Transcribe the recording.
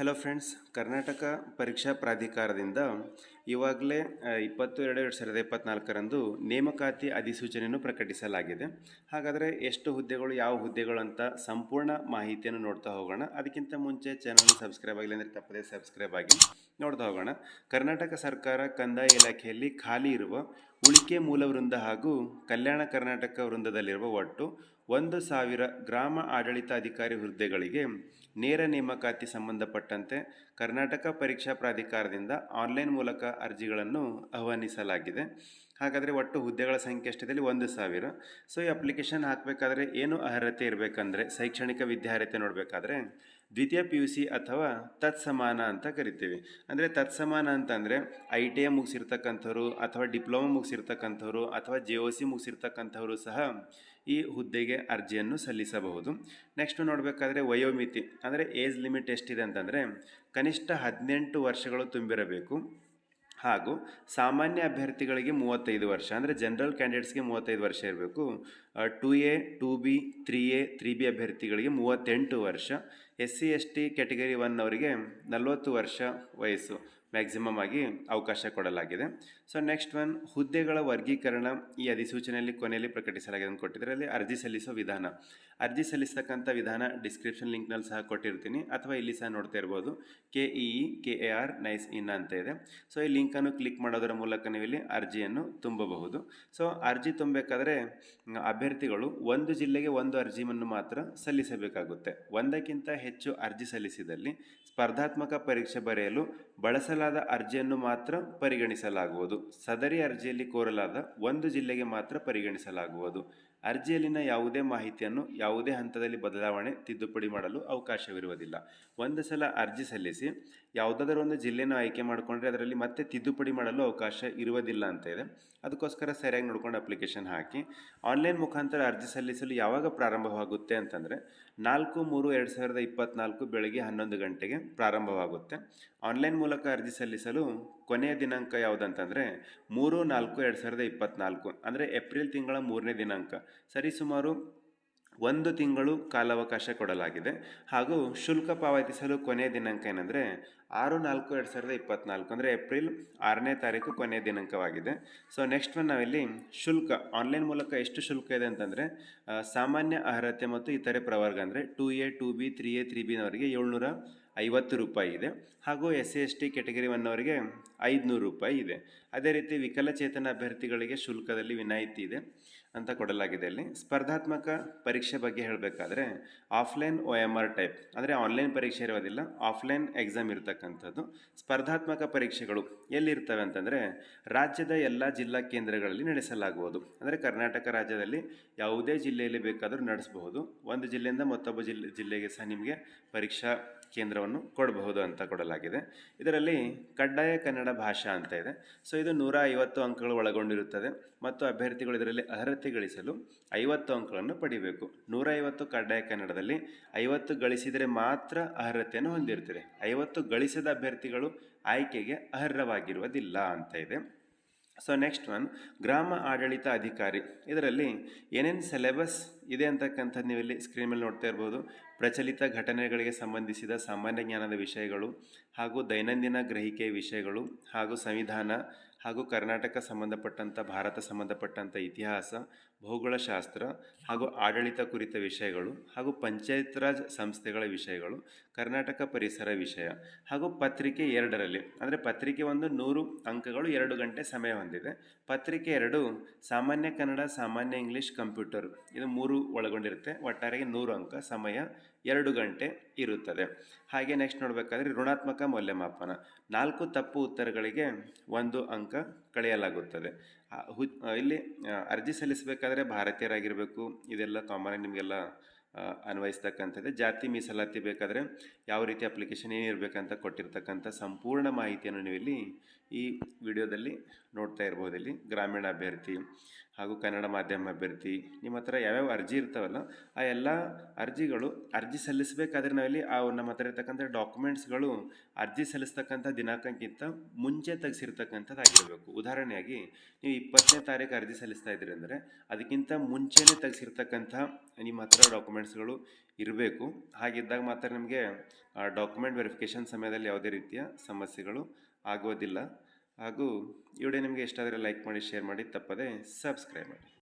Hello friends Karnataka ಪರೀಕ್ಷಾ ಪ್ರಾಧಿಕಾರದಿಂದ ಇವಾಗಲೇ ಇಪ್ಪತ್ತು ಎರಡು ಎರಡು ಸಾವಿರದ ಇಪ್ಪತ್ತ್ನಾಲ್ಕರಂದು ನೇಮಕಾತಿ ಅಧಿಸೂಚನೆಯನ್ನು ಪ್ರಕಟಿಸಲಾಗಿದೆ. ಹಾಗಾದರೆ ಎಷ್ಟು ಹುದ್ದೆಗಳು, ಯಾವ ಹುದ್ದೆಗಳು ಅಂತ ಸಂಪೂರ್ಣ ಮಾಹಿತಿಯನ್ನು ನೋಡ್ತಾ ಹೋಗೋಣ. ಅದಕ್ಕಿಂತ ಮುಂಚೆ ಚಾನಲ್ ಸಬ್ಸ್ಕ್ರೈಬ್ ಆಗಿಲ್ಲ ಅಂದರೆ ತಪ್ಪದೇ ಸಬ್ಸ್ಕ್ರೈಬ್ ಆಗಿ ನೋಡ್ತಾ ಹೋಗೋಣ. ಕರ್ನಾಟಕ ಸರ್ಕಾರ ಕಂದಾಯ ಇಲಾಖೆಯಲ್ಲಿ ಖಾಲಿ ಇರುವ ಉಳಿಕೆ ಮೂಲ ವೃಂದ ಹಾಗೂ ಕಲ್ಯಾಣ ಕರ್ನಾಟಕ ವೃಂದದಲ್ಲಿರುವ ಒಟ್ಟು ಒಂದು ಸಾವಿರ ಗ್ರಾಮ ಆಡಳಿತಾಧಿಕಾರಿ ಹುದ್ದೆಗಳಿಗೆ ನೇರ ನೇಮಕಾತಿ ಸಂಬಂಧಪಟ್ಟಂತೆ ಕರ್ನಾಟಕ ಪರೀಕ್ಷಾ ಪ್ರಾಧಿಕಾರದಿಂದ ಆನ್ಲೈನ್ ಮೂಲಕ ಅರ್ಜಿಗಳನ್ನು ಆಹ್ವಾನಿಸಲಾಗಿದೆ. ಹಾಗಾದರೆ ಒಟ್ಟು ಹುದ್ದೆಗಳ ಸಂಖ್ಯೆ ಎಷ್ಟಿದೆ ಒಂದು ಸಾವಿರ. ಸೊ ಈ ಅಪ್ಲಿಕೇಶನ್ ಹಾಕಬೇಕಾದ್ರೆ ಏನು ಅರ್ಹತೆ ಇರಬೇಕಂದ್ರೆ, ಶೈಕ್ಷಣಿಕ ವಿದ್ಯಾರ್ಹತೆ ನೋಡಬೇಕಾದ್ರೆ ದ್ವಿತೀಯ ಪಿ ಯು ಸಿ ಅಥವಾ ತತ್ಸಮಾನ ಅಂತ ಕರಿತೀವಿ. ಅಂದರೆ ತತ್ಸಮಾನ ಅಂತಂದರೆ ಐ ಟಿ ಐ ಮುಗಿಸಿರ್ತಕ್ಕಂಥವ್ರು ಅಥವಾ ಡಿಪ್ಲೊಮಾ ಮುಗಿಸಿರ್ತಕ್ಕಂಥವ್ರು ಅಥವಾ ಜೆ ಒ ಸಿ ಮುಗಿಸಿರ್ತಕ್ಕಂಥವ್ರು ಸಹ ಈ ಹುದ್ದೆಗೆ ಅರ್ಜಿಯನ್ನು ಸಲ್ಲಿಸಬಹುದು. ನೆಕ್ಸ್ಟ್ ನೋಡಬೇಕಾದ್ರೆ ವಯೋಮಿತಿ. ಅಂದರೆ ಏಜ್ ಲಿಮಿಟ್ ಎಷ್ಟಿದೆ ಅಂತಂದರೆ ಕನಿಷ್ಠ ಹದಿನೆಂಟು ವರ್ಷಗಳು ತುಂಬಿರಬೇಕು. ಹಾಗೂ ಸಾಮಾನ್ಯ ಅಭ್ಯರ್ಥಿಗಳಿಗೆ ಮೂವತ್ತೈದು ವರ್ಷ. ಅಂದರೆ ಜನರಲ್ ಕ್ಯಾಂಡಿಡೇಟ್ಸ್ಗೆ ಮೂವತ್ತೈದು ವರ್ಷ ಇರಬೇಕು. Two A two B three A three B ಅಭ್ಯರ್ಥಿಗಳಿಗೆ ಮೂವತ್ತೆಂಟು ವರ್ಷ. S C S T category one ಅವರಿಗೆ ನಲವತ್ತು ವರ್ಷ ವಯಸ್ಸು. ಮ್ಯಾಕ್ಸಿಮಮ್ ಆಗಿ ಅವಕಾಶ ಕೊಡಲಾಗಿದೆ. ಸೊ ನೆಕ್ಸ್ಟ್ ಒನ್ ಹುದ್ದೆಗಳ ವರ್ಗೀಕರಣ ಈ ಅಧಿಸೂಚನೆಯಲ್ಲಿ ಕೊನೆಯಲ್ಲಿ ಪ್ರಕಟಿಸಲಾಗಿದೆ ಅಂತ ಕೊಟ್ಟಿದ್ದಾರೆ. ಅಲ್ಲಿ ಅರ್ಜಿ ಸಲ್ಲಿಸೋ ವಿಧಾನ. ಅರ್ಜಿ ಸಲ್ಲಿಸತಕ್ಕಂಥ ವಿಧಾನ ಡಿಸ್ಕ್ರಿಪ್ಷನ್ ಲಿಂಕ್ನಲ್ಲಿ ಸಹ ಕೊಟ್ಟಿರ್ತೀನಿ. ಅಥವಾ ಇಲ್ಲಿ ಸಹ ನೋಡ್ತಾ ಇರ್ಬೋದು. K E K A R nic in ಅಂತ ಇದೆ. ಸೊ ಈ ಲಿಂಕನ್ನು ಕ್ಲಿಕ್ ಮಾಡೋದರ ಮೂಲಕ ನೀವು ಇಲ್ಲಿ ಅರ್ಜಿಯನ್ನು ತುಂಬಬಹುದು. ಸೊ ಅರ್ಜಿ ತುಂಬಬೇಕಾದ್ರೆ ಅಭ್ಯರ್ಥಿಗಳು ಒಂದು ಜಿಲ್ಲೆಗೆ ಒಂದು ಅರ್ಜಿಯನ್ನು ಮಾತ್ರ ಸಲ್ಲಿಸಬೇಕಾಗುತ್ತೆ. ಒಂದಕ್ಕಿಂತ ಹೆಚ್ಚು ಅರ್ಜಿ ಸಲ್ಲಿಸಿದಲ್ಲಿ ಸ್ಪರ್ಧಾತ್ಮಕ ಪರೀಕ್ಷೆ ಬರೆಯಲು ಬಳಸಲಾದ ಅರ್ಜಿಯನ್ನು ಮಾತ್ರ ಪರಿಗಣಿಸಲಾಗುವುದು. ಸದರಿ ಅರ್ಜಿಯಲ್ಲಿ ಕೋರಲಾದ ಒಂದು ಜಿಲ್ಲೆಗೆ ಮಾತ್ರ ಪರಿಗಣಿಸಲಾಗುವುದು. ಅರ್ಜಿಯಲ್ಲಿನ ಯಾವುದೇ ಮಾಹಿತಿಯನ್ನು ಯಾವುದೇ ಹಂತದಲ್ಲಿ ಬದಲಾವಣೆ, ತಿದ್ದುಪಡಿ ಮಾಡಲು ಅವಕಾಶವಿರುವುದಿಲ್ಲ. ಒಂದು ಸಲ ಅರ್ಜಿ ಸಲ್ಲಿಸಿ, ಯಾವುದಾದರೂ ಒಂದು ಜಿಲ್ಲೆಯನ್ನು ಆಯ್ಕೆ ಮಾಡಿಕೊಂಡ್ರೆ ಅದರಲ್ಲಿ ಮತ್ತೆ ತಿದ್ದುಪಡಿ ಮಾಡಲು ಅವಕಾಶ ಇರುವುದಿಲ್ಲ ಅಂತ ಇದೆ. ಅದಕ್ಕೋಸ್ಕರ ಸರಿಯಾಗಿ ನೋಡ್ಕೊಂಡು ಅಪ್ಲಿಕೇಶನ್ ಹಾಕಿ, ಆನ್ಲೈನ್ ಮುಖಾಂತರ ಅರ್ಜಿ ಸಲ್ಲಿಸಲು ಯಾವಾಗ ಪ್ರಾರಂಭವಾಗುತ್ತೆ ಅಂತಂದರೆ, ನಾಲ್ಕು ಮೂರು ಎರಡು ಸಾವಿರದ ಇಪ್ಪತ್ತ್ನಾಲ್ಕು ಬೆಳಗ್ಗೆ ಹನ್ನೊಂದು ಗಂಟೆಗೆ ಪ್ರಾರಂಭವಾಗುತ್ತೆ. ಆನ್ಲೈನ್ ಮೂಲಕ ಅರ್ಜಿ ಸಲ್ಲಿಸಲು ಕೊನೆಯ ದಿನಾಂಕ ಯಾವುದಂತಂದರೆ ಮೂರು ನಾಲ್ಕು ಎರಡು ಸಾವಿರದ ಇಪ್ಪತ್ತ್ನಾಲ್ಕು ಅಂದರೆ ಏಪ್ರಿಲ್ ತಿಂಗಳ ಮೂರನೇ ದಿನಾಂಕ. ಸರಿಸುಮಾರು ಒಂದು ತಿಂಗಳು ಕಾಲಾವಕಾಶ ಕೊಡಲಾಗಿದೆ. ಹಾಗೂ ಶುಲ್ಕ ಪಾವತಿಸಲು ಕೊನೆಯ ದಿನಾಂಕ ಏನಂದರೆ ಆರು ನಾಲ್ಕು ಎರಡು ಸಾವಿರದ ಇಪ್ಪತ್ತ್ನಾಲ್ಕು ಅಂದರೆ ಏಪ್ರಿಲ್ ಆರನೇ ತಾರೀಕು ಕೊನೆಯ ದಿನಾಂಕವಾಗಿದೆ. ಸೊ ನೆಕ್ಸ್ಟ್ ಒನ್ ನಾವಿಲ್ಲಿ ಶುಲ್ಕ ಆನ್ಲೈನ್ ಮೂಲಕ ಎಷ್ಟು ಶುಲ್ಕ ಇದೆ ಅಂತಂದರೆ ಸಾಮಾನ್ಯ ಅರ್ಹತೆ ಮತ್ತು ಇತರೆ ಪ್ರವರ್ಗ ಅಂದರೆ two A two B three A three ಬಿನವರಿಗೆ ಏಳ್ನೂರ ಐವತ್ತು ರೂಪಾಯಿ ಇದೆ. ಹಾಗೂ S C S T category ಒನ್ನವರಿಗೆ ಐದುನೂರು ರೂಪಾಯಿ ಇದೆ. ಅದೇ ರೀತಿ ವಿಕಲಚೇತನ ಅಭ್ಯರ್ಥಿಗಳಿಗೆ ಶುಲ್ಕದಲ್ಲಿ ವಿನಾಯಿತಿ ಇದೆ. ಅಂತ ಕೊಡಲಾಗಿದೆ ಇಲ್ಲಿ ಸ್ಪರ್ಧಾತ್ಮಕ ಪರೀಕ್ಷೆ ಬಗ್ಗೆ ಹೇಳಬೇಕಾದ್ರೆ offline O M R type ಅಂದರೆ ಆನ್ಲೈನ್ ಪರೀಕ್ಷೆ ಇರೋದಿಲ್ಲ ಆಫ್ಲೈನ್ ಎಕ್ಸಾಮ್ ಇರತಕ್ಕಂಥದ್ದು. ಸ್ಪರ್ಧಾತ್ಮಕ ಪರೀಕ್ಷೆಗಳು ಎಲ್ಲಿರ್ತವೆ ಅಂತಂದರೆ, ರಾಜ್ಯದ ಎಲ್ಲ ಜಿಲ್ಲಾ ಕೇಂದ್ರಗಳಲ್ಲಿ ನಡೆಸಲಾಗುವುದು. ಅಂದರೆ ಕರ್ನಾಟಕ ರಾಜ್ಯದಲ್ಲಿ ಯಾವುದೇ ಜಿಲ್ಲೆಯಲ್ಲಿ ಬೇಕಾದರೂ ನಡೆಸಬಹುದು. ಒಂದು ಜಿಲ್ಲೆಯಿಂದ ಮತ್ತೊಬ್ಬ ಜಿಲ್ಲೆ ಜಿಲ್ಲೆಗೆ ಸಹ ನಿಮಗೆ ಪರೀಕ್ಷಾ ಕೇಂದ್ರವನ್ನು ಕೊಡಬಹುದು ಅಂತ ಕೊಡಲಾಗಿದೆ. ಇದರಲ್ಲಿ ಕಡ್ಡಾಯ ಕನ್ನಡ ಭಾಷಾ ಅಂತ ಇದೆ. ಸೊ ಇದು ನೂರ ಐವತ್ತು ಅಂಕಗಳು ಒಳಗೊಂಡಿರುತ್ತದೆ. ಮತ್ತು ಅಭ್ಯರ್ಥಿಗಳು ಇದರಲ್ಲಿ ಅರ್ಹತೆ ಗಳಿಸಲು ಐವತ್ತು ಅಂಕಗಳನ್ನು ಪಡಿಬೇಕು. ನೂರ ಐವತ್ತು ಕಡ್ಡಾಯ ಕನ್ನಡದಲ್ಲಿ ಐವತ್ತು ಗಳಿಸಿದರೆ ಮಾತ್ರ ಅರ್ಹತೆಯನ್ನು ಹೊಂದಿರ್ತಾರೆ ಐವತ್ತು ಗಳಿಸಿದ ಅಭ್ಯರ್ಥಿಗಳು ಆಯ್ಕೆಗೆ ಅರ್ಹವಾಗಿರುವುದಿಲ್ಲ ಅಂತ ಇದೆ. ಸೊ ನೆಕ್ಸ್ಟ್ ಒನ್ ಗ್ರಾಮ ಆಡಳಿತ ಅಧಿಕಾರಿ. ಇದರಲ್ಲಿ ಏನೇನು ಸಿಲೆಬಸ್ ಇದೆ ಅಂತಕ್ಕಂಥದ್ದು ನೀವು ಇಲ್ಲಿ ಸ್ಕ್ರೀನ್ ಮೇಲೆ ನೋಡ್ತಾ ಇರ್ಬೋದು. ಪ್ರಚಲಿತ ಘಟನೆಗಳಿಗೆ ಸಂಬಂಧಿಸಿದ ಸಾಮಾನ್ಯ ಜ್ಞಾನದ ವಿಷಯಗಳು ಹಾಗೂ ದೈನಂದಿನ ಗ್ರಹಿಕೆ ವಿಷಯಗಳು ಹಾಗೂ ಸಂವಿಧಾನ ಹಾಗೂ ಕರ್ನಾಟಕ ಸಂಬಂಧಪಟ್ಟಂಥ, ಭಾರತ ಸಂಬಂಧಪಟ್ಟಂಥ ಇತಿಹಾಸ, ಭೌಗೋಳಶಾಸ್ತ್ರ ಹಾಗೂ ಆಡಳಿತ ಕುರಿತ ವಿಷಯಗಳು ಹಾಗೂ ಪಂಚಾಯತ್ ರಾಜ್ ಸಂಸ್ಥೆಗಳ ವಿಷಯಗಳು ಕರ್ನಾಟಕ ಪರಿಸರ ವಿಷಯ ಹಾಗೂ ಪತ್ರಿಕೆ ಎರಡರಲ್ಲಿ. ಅಂದರೆ ಪತ್ರಿಕೆ ಒಂದು ನೂರು ಅಂಕಗಳು ಎರಡು ಗಂಟೆ ಸಮಯ ಹೊಂದಿದೆ. ಪತ್ರಿಕೆ ಎರಡು ಸಾಮಾನ್ಯ ಕನ್ನಡ, ಸಾಮಾನ್ಯ ಇಂಗ್ಲೀಷ್ ಕಂಪ್ಯೂಟರ್. ಇದು ಮೂರು ಒಳಗೊಂಡಿರುತ್ತೆ. ಒಟ್ಟಾರೆಗೆ ನೂರು ಅಂಕ ಸಮಯ ಎರಡು ಗಂಟೆ ಇರುತ್ತದೆ. ಹಾಗೆ ನೆಕ್ಸ್ಟ್ ನೋಡಬೇಕಾದ್ರೆ ಋಣಾತ್ಮಕ ಮೌಲ್ಯಮಾಪನ. ನಾಲ್ಕು ತಪ್ಪು ಉತ್ತರಗಳಿಗೆ ಒಂದು ಅಂಕ ಕಳೆಯಲಾಗುತ್ತದೆ. ಇಲ್ಲಿ ಅರ್ಜಿ ಸಲ್ಲಿಸಬೇಕಾದ್ರೆ ಭಾರತೀಯರಾಗಿರಬೇಕು. ಇದೆಲ್ಲ ಕಾಮನ್ ನಿಮಗೆಲ್ಲ ಅನ್ವಯಿಸ್ತಕ್ಕಂಥದ್ದು. ಜಾತಿ ಮೀಸಲಾತಿ ಬೇಕಾದರೆ ಯಾವ ರೀತಿ ಅಪ್ಲಿಕೇಶನ್ ಏನಿರಬೇಕಂತ ಕೊಟ್ಟಿರ್ತಕ್ಕಂಥ ಸಂಪೂರ್ಣ ಮಾಹಿತಿಯನ್ನು ನೀವು ಇಲ್ಲಿ ಈ ವಿಡಿಯೋದಲ್ಲಿ ನೋಡ್ತಾ ಇರ್ಬೋದು ಇಲ್ಲಿ. ಗ್ರಾಮೀಣ ಅಭ್ಯರ್ಥಿ ಹಾಗೂ ಕನ್ನಡ ಮಾಧ್ಯಮ ಅಭ್ಯರ್ಥಿ, ನಿಮ್ಮ ಹತ್ರ ಯಾವ್ಯಾವ ಅರ್ಜಿ ಇರ್ತಾವಲ್ಲ, ಆ ಎಲ್ಲ ಅರ್ಜಿಗಳು ಅರ್ಜಿ ಸಲ್ಲಿಸಬೇಕಾದ್ರೆ ನಾವಿಲ್ಲಿ ಆ ನಮ್ಮ ಹತ್ರ ಇರ್ತಕ್ಕಂಥ ಡಾಕ್ಯುಮೆಂಟ್ಸ್ಗಳು ಅರ್ಜಿ ಸಲ್ಲಿಸ್ತಕ್ಕಂಥ ದಿನಾಂಕಕ್ಕಿಂತ ಮುಂಚೆ ತೆಗೆಸಿರ್ತಕ್ಕಂಥದ್ದಾಗಿರಬೇಕು. ಉದಾಹರಣೆಯಾಗಿ, ನೀವು ಇಪ್ಪತ್ತನೇ ತಾರೀಕು ಅರ್ಜಿ ಸಲ್ಲಿಸ್ತಾ ಇದ್ದೀರಿ ಅಂದರೆ, ಅದಕ್ಕಿಂತ ಮುಂಚೆನೇ ತೆಗೆಸಿರ್ತಕ್ಕಂಥ ನಿಮ್ಮ ಹತ್ರ ಡಾಕ್ಯುಮೆಂಟ್ಸ್ಗಳು ಇರಬೇಕು. ಹಾಗಿದ್ದಾಗ ಮಾತ್ರ ನಿಮಗೆ ಡಾಕ್ಯುಮೆಂಟ್ ವೆರಿಫಿಕೇಷನ್ ಸಮಯದಲ್ಲಿ ಯಾವುದೇ ರೀತಿಯ ಸಮಸ್ಯೆಗಳು ಆಗೋದಿಲ್ಲ. ಹಾಗೂ ಈ ವಿಡಿಯೋ ನಿಮಗೆ ಇಷ್ಟ ಆದರೆ ಲೈಕ್ ಮಾಡಿ ಶೇರ್ ಮಾಡಿ ತಪ್ಪದೆ ಸಬ್ಸ್ಕ್ರೈಬ್ ಮಾಡಿ.